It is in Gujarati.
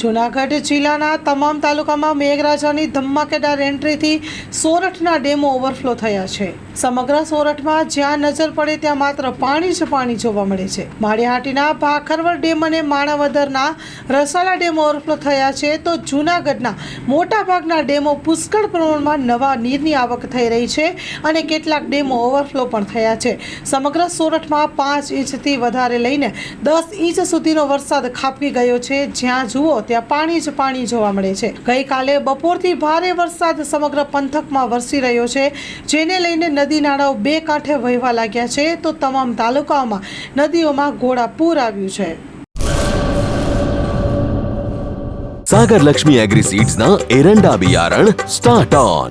જૂનાગઢ જિલ્લાના તમામ તાલુકામાં મેઘરાજાની ધમાકેદાર એન્ટ્રીથી સોરઠના ડેમો ઓવરફ્લો થયા છે. સમગ્ર સોરઠમાં જ્યાં નજર પડે ત્યાં માત્ર પાણી જ પાણી જોવા મળે છે. માળિયાહાટીના ભાખરવડ ડેમ અને માણાવદરના રસાલા ડેમ ઓવરફ્લો થયા છે તો જૂનાગઢના મોટાભાગના ડેમો પુષ્કળ પ્રમાણમાં નવા નીરની આવક થઈ રહી છે અને કેટલાક ડેમો ઓવરફ્લો પણ થયા છે. સમગ્ર સોરઠમાં પાંચ ઇંચથી વધારે લઈને દસ ઇંચ સુધીનો વરસાદ ખાબકી ગયો છે. જ્યાં જુઓ ત્યાં પાણી જ પાણી જોવા મળે છે. ગઈકાલે બપોરથી ભારે વરસાદ સમગ્ર પંથકમાં વરસી રહ્યો છે. જેને લઈને નદી નાળાઓ બે કાંઠે વહેવા લાગ્યા છે. તો તમામ તાલુકાઓમાં નદીઓમાં ઘોડાપૂર આવ્યું છે. સાગર લક્ષ્મી એગ્રીસીડ્સના એરંડા બિયારણ સ્ટાર્ટ ઓન.